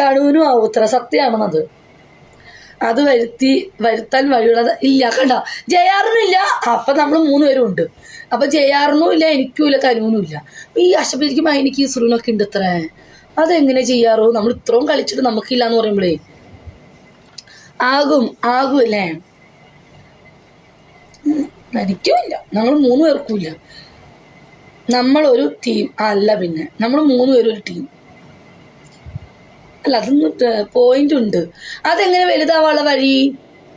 തണുവിനും ആവൂത്ര സത്യമാണെന്നത്. അത് വരുത്തി വരുത്താൻ വഴിയുള്ളത് ഇല്ല. കണ്ട? ജയാറിനും ഇല്ല. അപ്പൊ നമ്മൾ മൂന്ന് പേരും ഉണ്ട്. അപ്പൊ ജയാറിനും ഇല്ല എനിക്കും ഇല്ല തനുവിനും ഇല്ല. ഈ ഈ എനിക്ക് മൈനിക്ക് ഇസ്രൂനൊക്കെ ഉണ്ട് ഇത്ര. അതെങ്ങനെ ചെയ്യാറോ? നമ്മൾ ഇത്രയും കളിച്ചിട്ട് നമുക്കില്ല എന്ന് പറയുമ്പോഴേ ആകും ആകും അല്ലേ? ഉം, എനിക്കും ഇല്ല. ഞങ്ങൾ മൂന്ന് പേർക്കും ഇല്ല നമ്മളൊരു ടീം അല്ല പിന്നെ. നമ്മൾ മൂന്ന് ഒരു ടീം അല്ല അതൊന്നും പോയിന്റ് ഉണ്ട്. അതെങ്ങനെ വലുതാവാനുള്ള വഴി?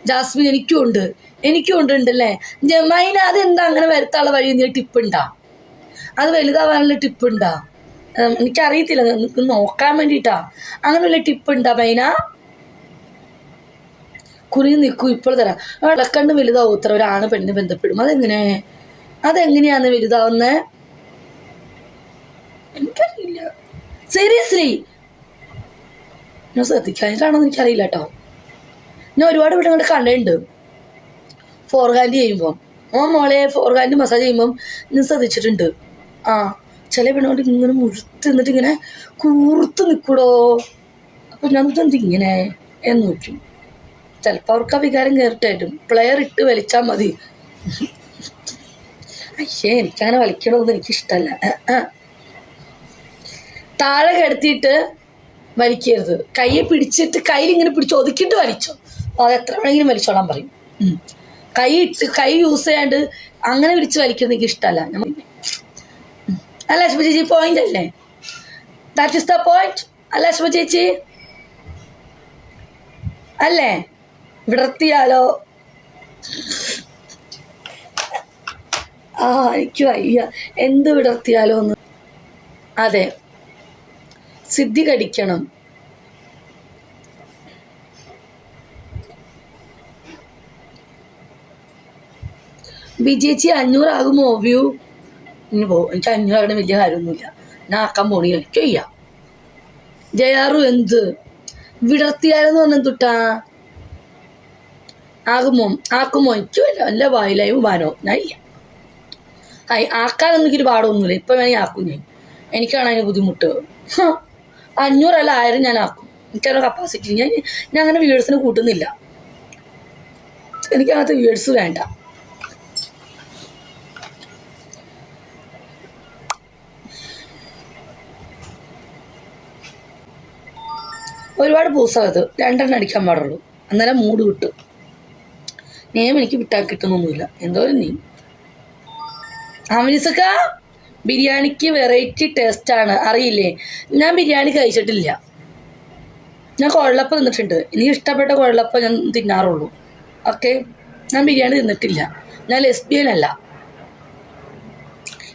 ജാസ്മിൻ എനിക്കും ഉണ്ട്. എനിക്കും ഉണ്ട് ഉണ്ടല്ലേ ജമൈന അതെന്താ അങ്ങനെ വരുത്താനുള്ള വഴി? എന്തെങ്കിലും ടിപ്പ് ഉണ്ടാ? അത് വലുതാവാനുള്ള ടിപ്പ് ഉണ്ടാ? ഉം, എനിക്കറിയത്തില്ല. നിനക്ക് നോക്കാൻ വേണ്ടിട്ടാ അങ്ങനെ വല്ല ടിപ്പ് ഉണ്ടാ മൈന? കുനിഞ്ഞ് നിൽക്കൂ ഇപ്പോൾ തരാം. വിളക്കണ്ണ് വലുതാവും ഇത്ര ഒരാണ് പെണ്ണ് ബന്ധപ്പെടും. അതെങ്ങനെ? അതെങ്ങനെയാന്ന് വലുതാവുന്നേ? എനിക്കറിയില്ല. സീരിയസ്ലി ഞാൻ ശ്രദ്ധിക്കാനായിട്ടാണോ എനിക്കറിയില്ല കേട്ടോ ഞാൻ ഒരുപാട് വീടുകൾ കണ്ടിട്ടുണ്ട്. ഫോർ ഹാൻഡ് ചെയ്യുമ്പം. ഓ മോളെ ഫോർ ഹാൻഡ് മസാജ് ചെയ്യുമ്പം ഞാൻ ശ്രദ്ധിച്ചിട്ടുണ്ട്. ആ ചില പെണ്ണുകൊണ്ട് ഇങ്ങനെ മുഴുത്ത് നിന്നിട്ട് ഇങ്ങനെ കൂർത്ത് നിൽക്കൂടോ അപ്പം ഞാൻ എന്ത് ഇങ്ങനെ എന്ന് നോക്കും. ചിലപ്പോൾ അവർക്ക് ആ വികാരം കയറിട്ടായിട്ടും പ്ലെയർ ഇട്ട് വലിച്ചാൽ മതി. അയ്യേ എനിക്കങ്ങനെ വലിക്കണമെന്ന് എനിക്കിഷ്ടമല്ല ആ, ആ. താഴെ കിടത്തിയിട്ട് വലിക്കരുത്. കയ്യെ പിടിച്ചിട്ട് കയ്യിൽ ഇങ്ങനെ പിടിച്ച് ഒതുക്കിയിട്ട് വലിച്ചോ. അത് എത്ര വേണമെങ്കിലും വലിച്ചോളാൻ പറയും. കൈ ഇട്ട് കൈ യൂസ് ചെയ്യാണ്ട് അങ്ങനെ പിടിച്ച് വലിക്കുന്നത് എനിക്ക് ഇഷ്ടമല്ല. അല്ല അശ്മ ചേച്ചി? പോയിന്റ് അല്ലേ? ദാറ്റ് ഇസ് ദ പോയിന്റ് അല്ല അശ്മ ചേച്ചി? അല്ലേ? വിടർത്തിയാലോ? ആ എനിക്ക് വയ്യ. എന്ത് വിടർത്തിയാലോ എന്ന്. അതെ. സിദ്ധി കടിക്കണം. ബി ബിജേച്ചി അഞ്ഞൂറാകുമോ വ്യൂ? ഇനി പോകും എനിക്ക് അഞ്ഞൂറാകണ വലിയ കാര്യമൊന്നുമില്ല. ഞാൻ ആക്കാൻ പോണി എനിക്ക് വയ്യ ജയാറു എന്ത്? വിടർത്തിയാലെന്ന് പറഞ്ഞ തുട്ടാ ആകുമോ ആക്കുമോ? എനിക്ക് വല്ല നല്ല വായിലായും വാനോ ഞാൻ ഇല്ല ആയി ആക്കാനൊന്നും എനിക്കൊരു പാടൊന്നുമില്ല ഇപ്പം വേണമെങ്കിൽ ആക്കും ഞാൻ. എനിക്കാണ് അതിന് ബുദ്ധിമുട്ട്. അഞ്ഞൂറല്ല ആയിരം ഞാൻ ആക്കും. എനിക്കതിന്റെ കപ്പാസിറ്റി ഞാൻ ഞാൻ അങ്ങനെ വീഴ്സിന് കൂട്ടുന്നില്ല. എനിക്കകത്ത് വീഴ്സ് വേണ്ട. ഒരുപാട് പൂസകത്ത് രണ്ടെണ്ണം അടിക്കാൻ പാടുള്ളൂ. അന്നേരം മൂട് കിട്ടും നെയ്മെനിക്ക് വിട്ടാൽ കിട്ടുന്നൊന്നുമില്ല. എന്തോ ഒരു ആ അമിനിസക്ക ബിരിയാണിക്ക് വെറൈറ്റി ആണ്. അറിയില്ലേ? ഞാൻ ബിരിയാണി കഴിച്ചിട്ടില്ല. ഞാൻ കുഴലപ്പം തിന്നിട്ടുണ്ട്. ഇനി ഇഷ്ടപ്പെട്ട കുഴലപ്പം ഞാൻ തിന്നാറുള്ളൂ. ഓക്കെ ഞാൻ ബിരിയാണി തിന്നിട്ടില്ല. ഞാൻ ലെസ്ബിയൻ അല്ല.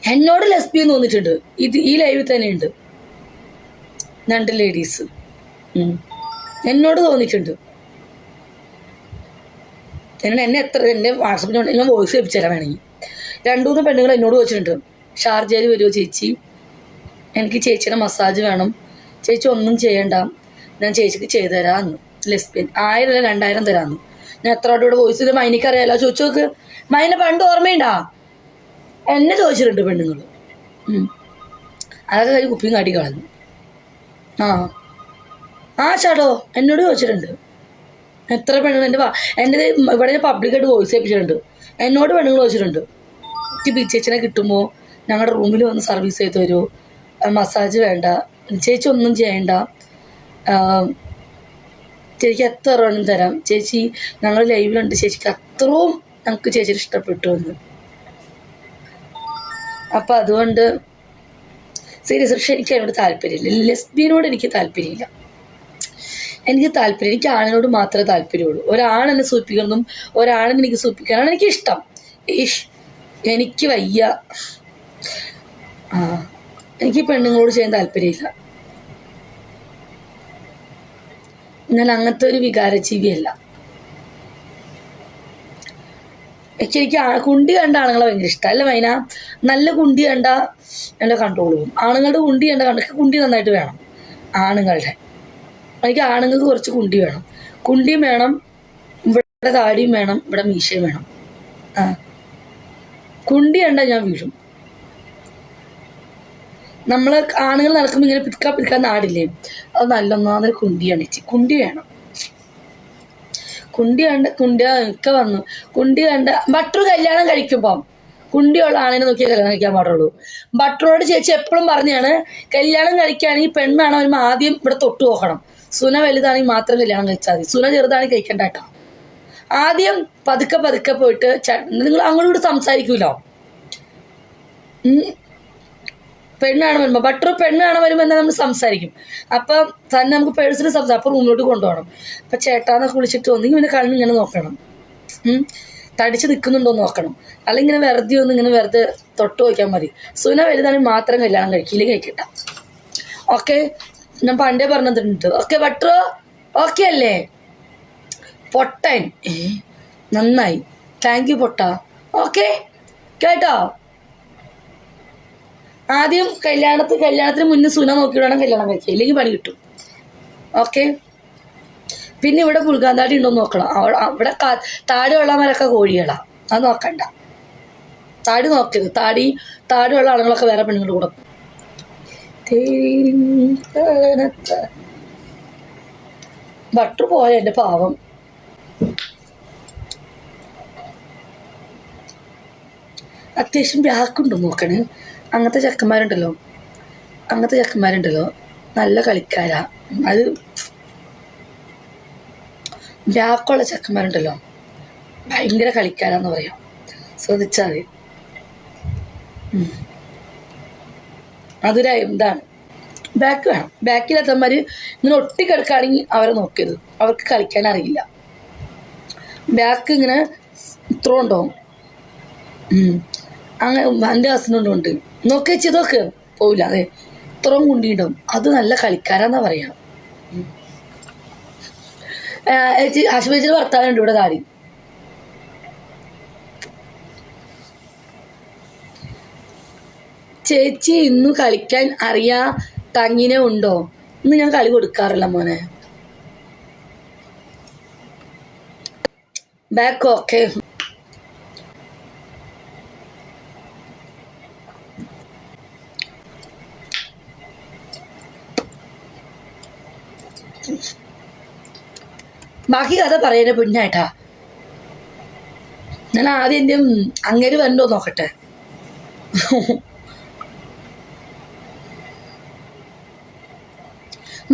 എന്നോട് ലെസ്ബിയൻ തോന്നിയിട്ടുണ്ട്. ഇത് ഈ ലൈവിൽ തന്നെയുണ്ട്. രണ്ട് ലേഡീസ് എന്നോട് തോന്നിയിട്ടുണ്ട്. എന്നോട് എന്നെ എത്ര എന്റെ വാട്സപ്പിൽ ഞാൻ വോയിസ് ലഭിച്ചു തരാൻ വേണമെങ്കിൽ. രണ്ടു മൂന്ന് പെണ്ണുങ്ങൾ എന്നോട് ചോദിച്ചിട്ടുണ്ട്. ഷാർജയിൽ വരുമോ ചേച്ചി? എനിക്ക് ചേച്ചിയുടെ മസാജ് വേണം. ചേച്ചി ഒന്നും ചെയ്യണ്ട. ഞാൻ ചേച്ചിക്ക് ചെയ്തു തരാമെന്ന് ലെസ്ബിയൻ ആയിരം അല്ല രണ്ടായിരം തരാമെന്ന് ഞാൻ എത്ര ഇവിടെ വോയിസ് ഇത് മൈനിക്ക് അറിയാലോ. ചോദിച്ചു നോക്ക്. മൈനെ പണ്ട് ഓർമ്മയുണ്ടാ? എന്നെ ചോദിച്ചിട്ടുണ്ട് പെണ്ണുങ്ങൾ അതൊക്കെ കഴിഞ്ഞ് കുപ്പിയും കാട്ടി കളഞ്ഞു. ആ. ആ ചാടോ എന്നോട് ചോദിച്ചിട്ടുണ്ട്. എത്ര പെണ്ണുങ്ങൾ എന്റെ എന്റെ ഇവിടെ പബ്ലിക്കായിട്ട് വോയിസ് ഏൽപ്പിച്ചിട്ടുണ്ട്. എന്നോട് പെണ്ണുങ്ങൾ ചോദിച്ചിട്ടുണ്ട്. എനിക്ക് കിട്ടുമ്പോൾ ഞങ്ങളുടെ റൂമിൽ വന്ന് സർവീസ് ചെയ്ത് തരുമോ മസാജ് വേണ്ട. ചേച്ചി ഒന്നും ചെയ്യണ്ട. ചേച്ചിക്ക് എത്ര വേണം തരാം? ചേച്ചി ഞങ്ങൾ ലൈവിലുണ്ട് ചേച്ചിക്ക് അത്രയും ഞങ്ങൾക്ക് ചേച്ചിയെ ഇഷ്ടപ്പെട്ടു എന്ന്. അപ്പം അതുകൊണ്ട് സീരിയസ് പക്ഷെ എനിക്ക് അതിനോട് താല്പര്യമില്ല. ലെസ്ബിയനോട് എനിക്ക് താല്പര്യമില്ല. എനിക്ക് താല്പര്യം. എനിക്ക് ആണിനോട് മാത്രമേ താല്പര്യമുള്ളൂ. ഒരാണെന്നെ സൂചിപ്പിക്കുന്നതും ഒരാണെന്ന് എനിക്ക് സൂചിപ്പിക്കാനാണ് എനിക്ക് ഇഷ്ടം ഈഷ് എനിക്ക് വയ്യ. എനിക്ക് പെണ്ണുങ്ങളോട് ചെയ്യാൻ താല്പര്യമില്ല. ഞാൻ അങ്ങനത്തെ ഒരു വികാരജീവിയല്ല. എനിക്ക് എനിക്ക് കുണ്ടി കണ്ട ആണുങ്ങളെ ഭയങ്കര ഇഷ്ടം. അല്ല വൈന നല്ല കുണ്ടി കണ്ട എന്റെ കൺട്രോൾ പോകും ആണുങ്ങളുടെ കുണ്ടി കണ്ട കണ്ട കുണ്ടി നന്നായിട്ട് വേണം. ആണുങ്ങളുടെ. എനിക്ക് ആണുങ്ങൾക്ക് കുറച്ച് കുണ്ടി വേണം. കുണ്ടിയും വേണം ഇവിടെ താടിയും വേണം ഇവിടെ മീശയും വേണം. ആ. കുണ്ടി കണ്ട ഞാൻ വീഴും. നമ്മൾ ആണുങ്ങൾ നടക്കുമ്പോൾ ഇങ്ങനെ പിടിക്കാൻ പിടിക്കാൻ നാടില്ലേ? അത് നല്ല ഒന്നാമതൊരു കുണ്ടിയാണ് കുണ്ടി വേണം. കുണ്ടി കണ്ട് കുണ്ടി ഒക്കെ വന്നു. കുണ്ടി കണ്ട് ബട്ടർ കല്യാണം കഴിക്കുമ്പം കുണ്ടിയുള്ള ആണിനെ നോക്കിയാൽ കല്യാണം കഴിക്കാൻ പാടുള്ളൂ. ബട്ടറോട് ചേച്ചി എപ്പോഴും പറഞ്ഞാണ് കല്യാണം കഴിക്കുകയാണെങ്കിൽ പെണ്ണാണ് വരുമ്പോൾ ആദ്യം ഇവിടെ തൊട്ട് നോക്കണം. സുന വലുതാണെങ്കിൽ മാത്രം കല്യാണം കഴിച്ചാൽ മതി. സുന ചെറുതാണെങ്കിൽ കഴിക്കണ്ട കേട്ടോ. ആദ്യം പതുക്കെ പതുക്കെ പോയിട്ട് നിങ്ങൾ അങ്ങോട്ട് ഇവിടെ സംസാരിക്കൂലോ പെണ്ണാണ് വരുമ്പോൾ ബട്ടർ പെണ്ണാണ് വരുമ്പോൾ എന്നാൽ നമ്മൾ സംസാരിക്കും. അപ്പം തന്നെ നമുക്ക് പേഴ്സണൽ സംസാരം അപ്പം റൂമിലോട്ട് കൊണ്ടുപോകണം. അപ്പം ചേട്ടാന്നൊക്കെ വിളിച്ചിട്ട് ഒന്നെങ്കിൽ ഇവന്റെ കണ്ണ് ഇങ്ങനെ നോക്കണം. തടിച്ച് നിൽക്കുന്നുണ്ടോ നോക്കണം. അല്ലെങ്കിൽ ഇങ്ങനെ വെറുതെ ഒന്ന് ഇങ്ങനെ വെറുതെ തൊട്ട് നോക്കിയാൽ മതി. സുന വലുതാണെങ്കിൽ മാത്രം കല്യാണം കഴിക്കില്ല കഴിക്കട്ട ഓക്കെ? ഞാൻ പണ്ടേ പറഞ്ഞിട്ടുണ്ട്. ഓക്കെ ബട്ടറോ ഓക്കെ അല്ലേ? പൊട്ടൻ. നന്നായി. താങ്ക് യു പൊട്ട. ഓക്കെ? കേട്ടോ? ആദ്യം കല്യാണത്തിന് കല്യാണത്തിന് മുന്നേ സുന നോക്കി വേണം കല്യാണം കഴിക്കുക ഇല്ലെങ്കിൽ പണി കിട്ടും. ഓക്കെ? പിന്നെ ഇവിടെ പുൽകാന്താടി ഉണ്ടോ നോക്കണം. അവിടെ അവിടെ കാ- താടിയുള്ളവരൊക്കെ കോഴികളാ. അത് നോക്കണ്ട. താടി നോക്കരുത്. താടി താടിയുള്ള ആളുകളൊക്കെ വേറെ പെണ്ണുങ്ങളുടെ കൂടെ. ബട്ടർ പോയ എന്റെ പാവം. അത്യാവശ്യം ബ്യാക്കുണ്ടോ നോക്കണേ. അങ്ങനത്തെ ചെക്കന്മാരുണ്ടല്ലോ. അങ്ങനത്തെ ചെക്കന്മാരുണ്ടല്ലോ. നല്ല കളിക്കാരാ. അത് ബ്യാക്കുള്ള ചെക്കന്മാരുണ്ടല്ലോ. ഭയങ്കര കളിക്കാരാന്ന് പറയാം. ശ്രദ്ധിച്ചാൽ മതി. അതൊരു ഇതാണ്. ബാക്ക് വേണം. ബാക്കിലെത്തന്മാർ ഇങ്ങനെ ഒട്ടിക്കിടക്കുകയാണെങ്കിൽ അവരെ നോക്കരുത്. അവർക്ക് കളിക്കാൻ അറിയില്ല. ബാക്ക് ഇങ്ങനെ ഇത്ര ഉണ്ടാവും. അങ്ങനെ എന്റെ ഹസ്ബൻഡുണ്ട്. നോക്കി വെച്ച് ഇതൊക്കെ പോവില്ല. അതെ. ഇത്രയും കുണ്ടിണ്ടാവും അത് നല്ല കളിക്കാരാന്നാ പറയാ. ആശുപത്രിയിൽ ഭർത്താവുണ്ട് ഇവിടെ താടി. ചേച്ചി ഇന്ന് കളിക്കാൻ അറിയാ തങ്ങിനെ ഉണ്ടോ? ഇന്ന് ഞാൻ കളി കൊടുക്കാറില്ല മോനെ. ബാക്ക് ഓക്കെ ബാക്കി കഥ പറയുന്ന പിന്നായിട്ടാ. ഞാൻ ആദ്യം എന്റെ അങ്ങേര് വരണ്ടോ നോക്കട്ടെ.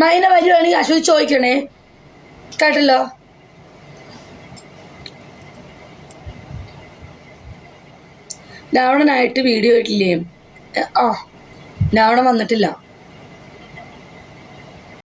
മൈന വരുവാണെങ്കിൽ അശ്വതി ചോദിക്കണേ. കേട്ടല്ലോ? രാവണനായിട്ട് വീഡിയോ ഇട്ടില്ലേ? ആ രാവണൻ വന്നിട്ടില്ല.